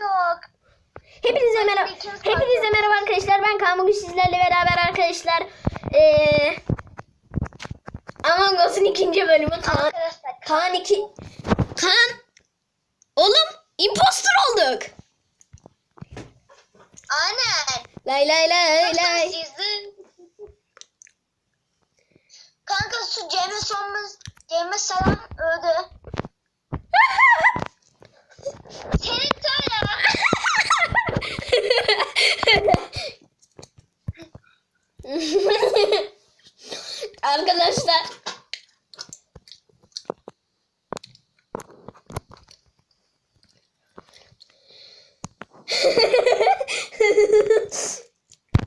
yok. Hepinize merhaba. Hepinize merhaba arkadaşlar. Ben Kaan bugün sizlerle beraber arkadaşlar. Ee, Among Us'un ikinci bölümü Kaan. Kaan 2. Kaan. Oğlum impostor olduk. aynen. Lay lay lay lay. Kanka şu Cem'e sonumuz Cem'e selam öldü. Senin söyle. Arkadaşlar.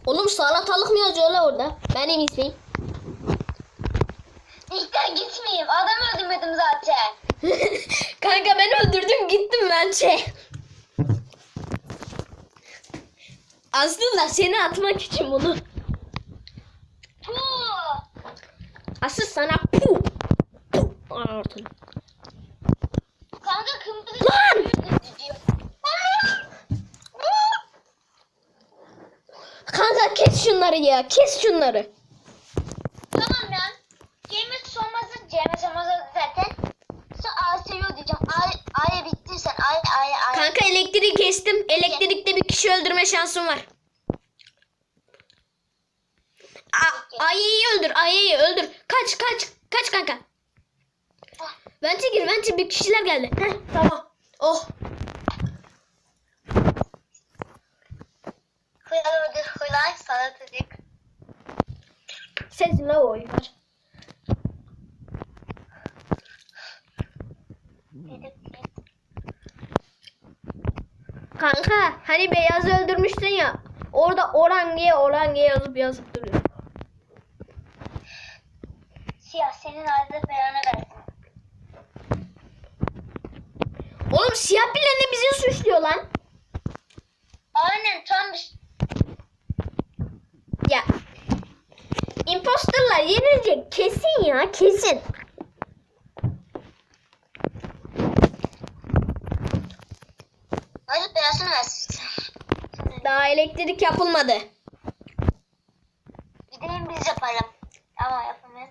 Oğlum salatalık mı yazıyor orada? Benim ismim. İlkten gitmeyeyim. Adam öldürmedim zaten. Kanka ben öldürdüm bence. Aslında seni atmak için bunu. Asıl sana pu. Pu. Aa, ortalık. Kanka kırmızı Lan! Kanka kes şunları ya. Kes şunları. Tamam ya. Cem'e sonmazı Cem'e sonmazı zaten. Sonra A seviyor diyeceğim. Ay, ay bitti sen. Ay ay ay. Kanka elektriği kestim. Elektrikte bir kişi öldürme şansım var. A- Ayı'yı öldür. Ayı'yı öldür. Kaç kaç. Kaç kanka. Vente gir. Vente bir kişiler geldi. Heh, tamam. Oh. Hıyar öldür. Hıyar salatacık. Sensin la o oyunlar. Kanka hani beyazı öldürmüştün ya. Orada orange orange yazıp yazıp duruyor. Siyah senin ağzına beyanı versin. Oğlum siyah bile ne bizi suçluyor lan. Aynen tam bir... Ya. Imposterlar yenilecek kesin ya kesin. Hadi beyazını versin. Daha elektrik yapılmadı. Gidelim biz yapalım. Ama yapamayız.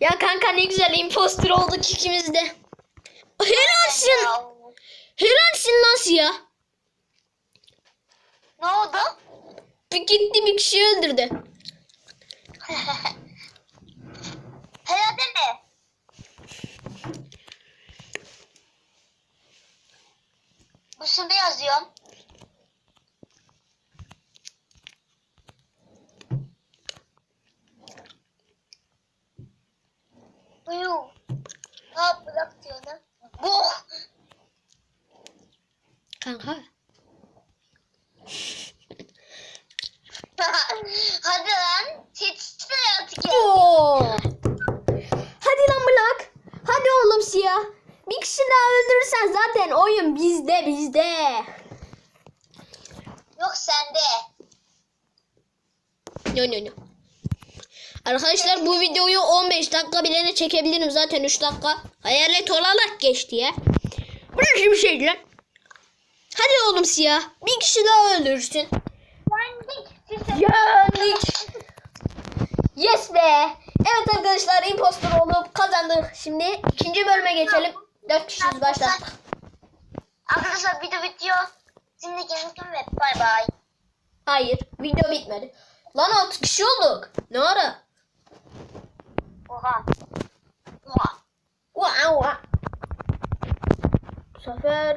Ya kanka ne güzel imposter olduk ikimiz de. Helalsin. Helalsin lan siyah. Ne oldu? Bir gitti bir kişi öldürdü. Herhalde mi? Bu şunu yazıyorum. Uyu. Ha bırak diyor lan. Bu. Kanka. Hadi lan. Çetiştir artık ya. Oo. Hadi lan Black. Hadi oğlum siyah. Bir kişi daha öldürürsen zaten oyun bizde bizde. Yok sende. No. Arkadaşlar bu videoyu 15 dakika bilene çekebilirim zaten 3 dakika. Hayalet olarak geçti ya. Ne bir şey lan? Hadi oğlum siyah. Bir kişi daha öldürsün. Yendik. Yes be. Evet arkadaşlar impostor olup kazandık. Şimdi ikinci bölüme geçelim. 4 kişiyiz başlattık. Arkadaşlar video bitiyor. Şimdi gelin ve bay bay. Hayır video bitmedi. Lan 6 kişi olduk. Ne ara? Oha. Oha. Wow. Bu sefer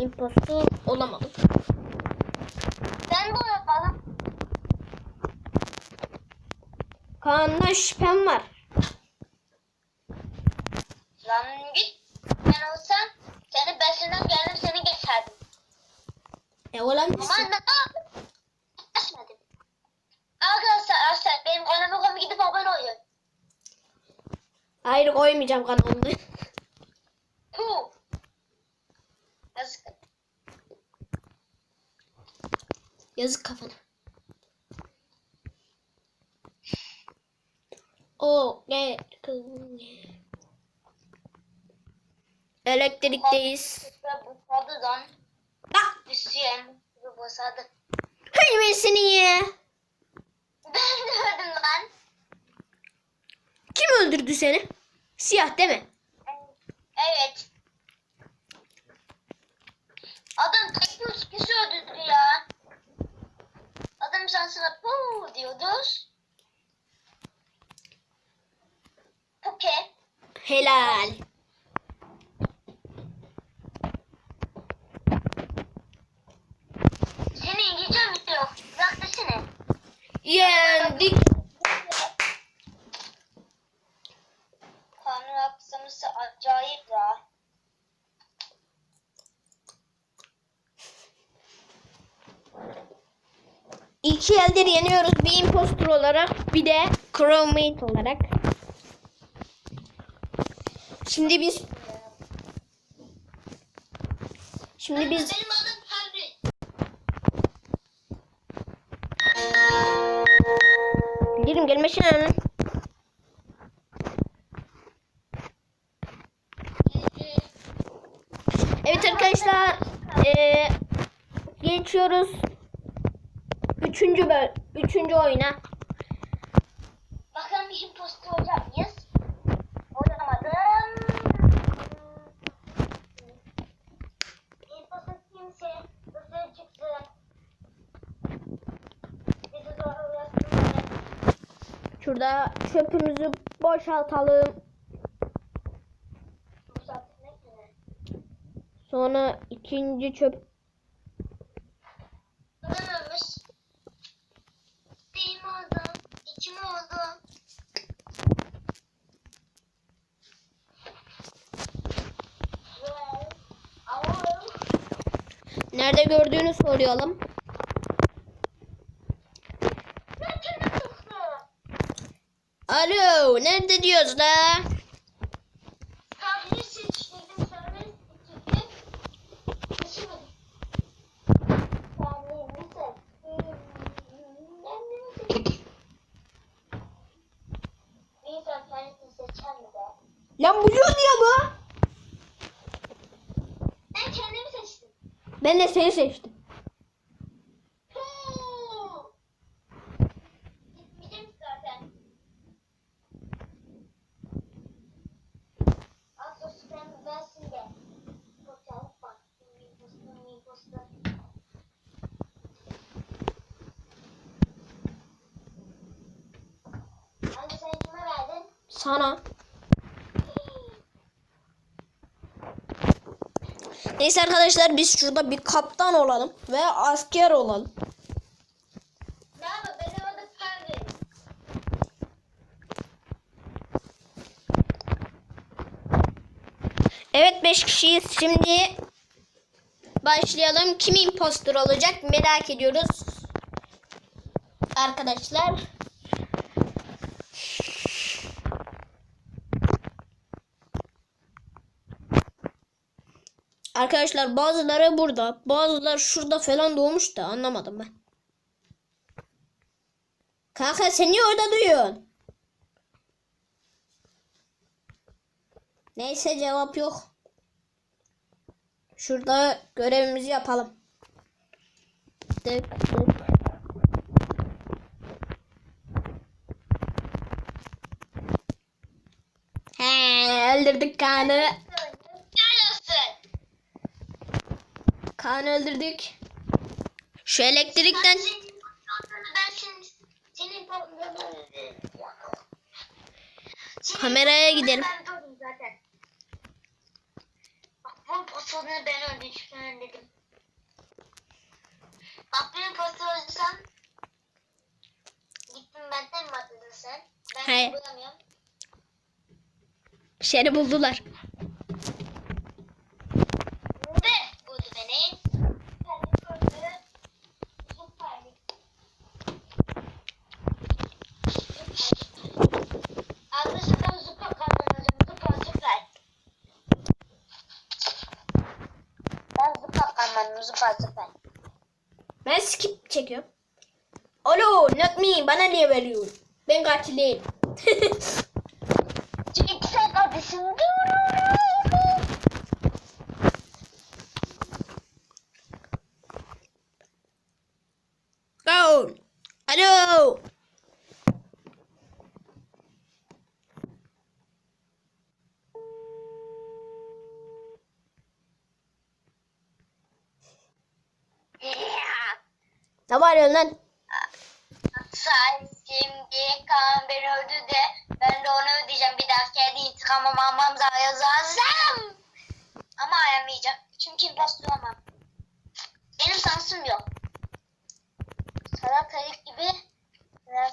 impostor olamadım. Ben de yapalım. Kaan'dan şüphem var. Lan git. Ben olsam senin başından geldim seni geçerdim. E Ama olabilirsin. ne Geçmedim. Arkadaşlar arkadaşlar benim kanalıma komu gidip abone olun. Hayır koymayacağım kanalımda. Yazık. Yazık kafana. O ne? Elektrikteyiz. Ve bu kadıdan Ah! Hüseyin gibi basadı. Hıyvesini ye. Ben de öldüm lan. Kim öldürdü seni? Siyah değil mi? Evet. Adam tek bir kişi öldürdü ya. Adam şansına puu diyoruz. Puke. Helal. Senin İngilizce mi yok? Bırak desene. Yendik. Kanun aksaması acayip ya. İki eldir yeniyoruz. Bir impostor olarak bir de crewmate olarak. Şimdi biz Şimdi biz Benim adım Henry. Gelmesin. Evet arkadaşlar eee, geçiyoruz. Üçüncü böl üçüncü oyuna. Bakalım bir imposter olacak mıyız? Olamadım. İmposter kimse dışarı çıksın. Bizi zorlayasın. Şurada çöpümüzü boşaltalım. Sonra ikinci çöp nerede gördüğünü çıktı? Alo nerede diyoruz da? Tahmin seçtirdim sonra seçtirdim. Seçemedim. Tahmin nasıl? Bir insan kendisini seçer mi be? Lan bu diyor bu. Ben kendimi seçtim. Ben de seni seçtim. Huu! Gitmeyeceğim zaten. Az sonra versin de. Fotoğraf bak. Posta, posta. Anne sen kime verdin? Sana. Neyse arkadaşlar biz şurada bir kaptan olalım ve asker olalım. Evet 5 kişiyiz. Şimdi başlayalım. Kim impostor olacak merak ediyoruz. Arkadaşlar. Arkadaşlar bazıları burada, bazıları şurada falan doğmuş da anlamadım ben. Kanka sen niye orada duyuyorsun? Neyse cevap yok. Şurada görevimizi yapalım. Tık. He, öldürdük Kaan'ı. Kaan'ı öldürdük. Şu elektrikten Kameraya gidelim. Ben durdum zaten. Bak bunun postunu ben öldürdüm dedim. Bak benim postu öldürsem gittin benden mi atladın sen? Ben Hayır. bulamıyorum. seni buldular. çekiyorum. Alo not me bana niye veriyorsun? Ben katileyim. Yüksek ateşim. Go. Alo. Ne var lan? Şimdi Kaan beni öldü de ben de onu ödeyeceğim. Bir daha kendi intikamımı almam lazım. Ama ayamayacağım. Çünkü impostor olmam. Benim şansım yok. Salatalık gibi biraz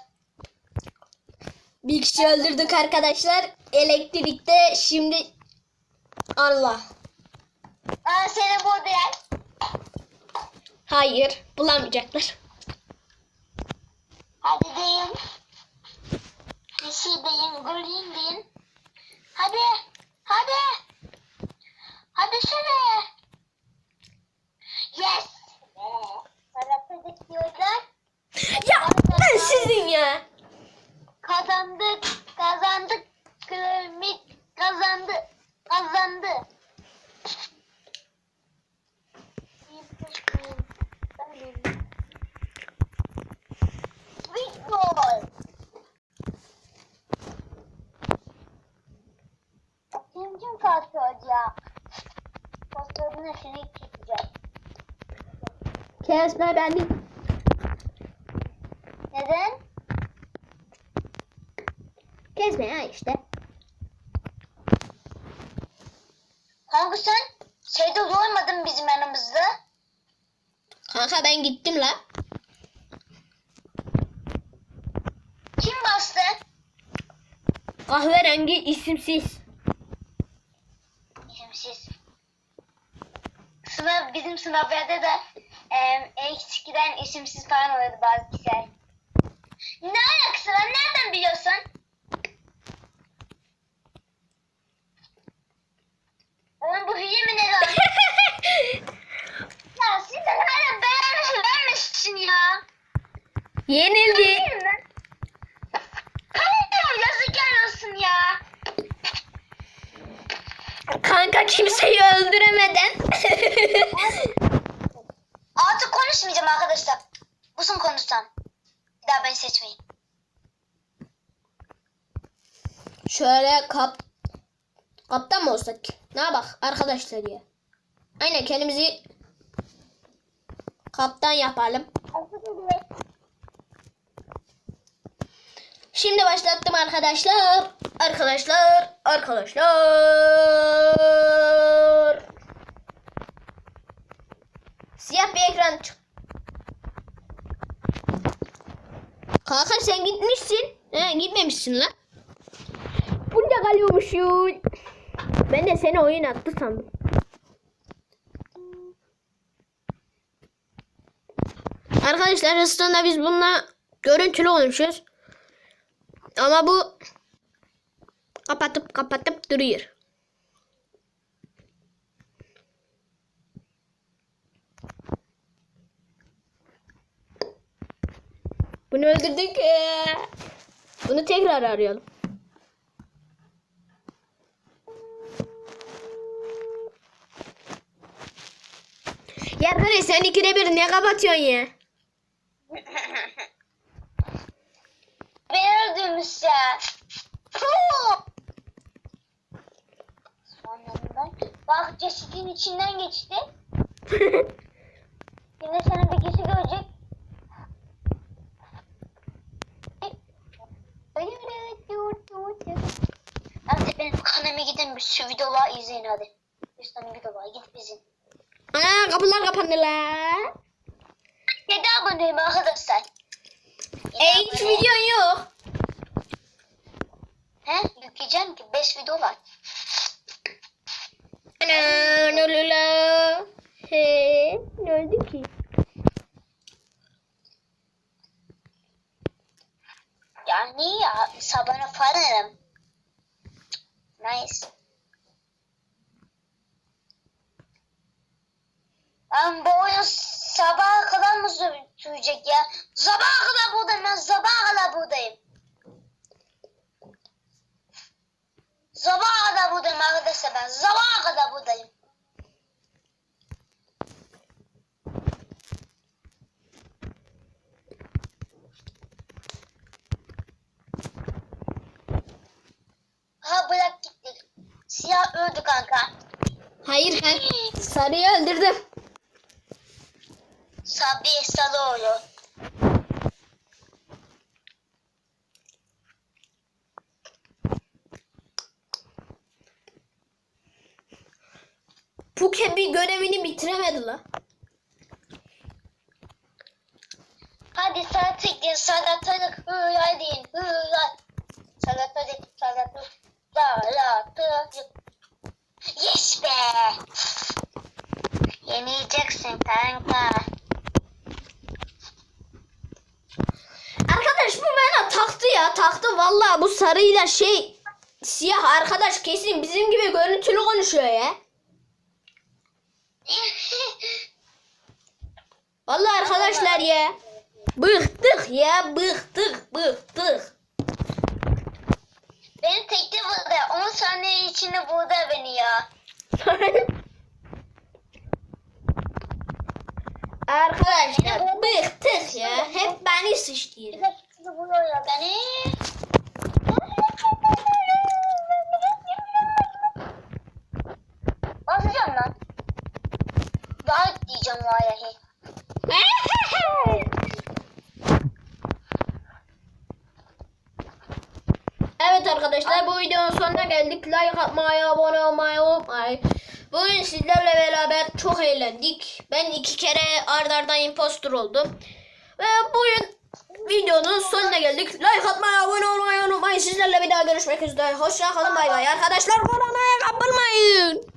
Bir kişi öldürdük arkadaşlar. Elektrikte şimdi Allah. Aa, seni bu diğer. Hayır bulamayacaklar. Hadi deyin. Deyin, green deyin. Hadi, hadi. Hadi şöyle. Yes. Salatalık diyorlar. Ya ben sizin ya. Kazandık, kazandık. Kesme beni. Neden? Kesme ya işte. Kanka sen şeyde doymadın bizim yanımızda. Kanka ben gittim la. Kim bastı? Kahverengi isimsiz. İsimsiz. Sınav, bizim sınavlarda da e, eskiden isimsiz falan oluyordu bazı kişiler. Ne alakası var? Nereden biliyorsun? Oğlum bu hile mi ne lan? ya siz de hala beğenmiş beğenmişsin ya. Yenildi. Değil mi? Hayır yazıklar olsun ya. Kanka kimseyi öldüremeden. Artık konuşmayacağım arkadaşlar. Bu son konuşsam. Bir daha beni seçmeyin. Şöyle kap kaptan mı olsak? Ne bak arkadaşlar ya. Aynen kendimizi kaptan yapalım. Şimdi başlattım arkadaşlar. Arkadaşlar, arkadaşlar. Siyah bir ekran çık. Kanka sen gitmişsin. He, gitmemişsin lan. Burada kalıyormuşsun. Ben de seni oyun attı sandım. Arkadaşlar aslında biz bununla görüntülü olmuşuz. Ama bu kapatıp kapatıp duruyor. Bunu öldürdük. Ee, Bunu tekrar arayalım. Ya böyle sen ikide bir ne kapatıyorsun ya? Beni öldürmüş ya. Bak cesedin içinden geçti. Yine senin bir kişi görecek. Hadi benim kaneme gidin bir şu videoları izleyin hadi. Bir tane video var git bizim. Kapılar kapandı la. 7 aboneyim arkadaşlar. E hiç videon yok. He yükleyeceğim ki 5 video var. Ana ne la? He ne oldu ki? Yani ya sabana falan Nice. Ama bu oyun sabaha kadar mı sürecek ya? Sabaha kadar buradayım ben sabaha kadar buradayım. Sabaha kadar buradayım arkadaşlar ben sabaha kadar buradayım. Ha bırak gittik. Siyah öldü kanka. Hayır ben sarıyı öldürdüm. Sabri Saloğlu. Puke bir görevini bitiremedi la. Hadi salatalık, salatalık, hıyadin, hıyad. Salatalık, salatalık, salatalık. Yes be! Yeneceksin kanka. Arkadaş bu bana taktı ya taktı vallahi bu sarıyla şey siyah arkadaş kesin bizim gibi görüntülü konuşuyor ya. Vallahi arkadaşlar ya. Bıktık ya bıktık bıktık. Beni tekte buldu. 10 saniye içinde buldu beni ya. arkadaşlar bıktık ya. Hep beni sıçtı. Şimdi buluyor beni. Basacağım lan. Daha diyeceğim vallahi. Evet arkadaşlar bu videonun sonuna geldik. Like atmayı, abone olmayı unutmayın. Bugün sizlerle beraber çok eğlendik. Ben iki kere ard arda impostor oldum. Ve bugün videonun sonuna geldik. Like atmayı, abone olmayı unutmayın. Sizlerle bir daha görüşmek üzere. Hoşça kalın bay bay. Arkadaşlar koronaya kapılmayın.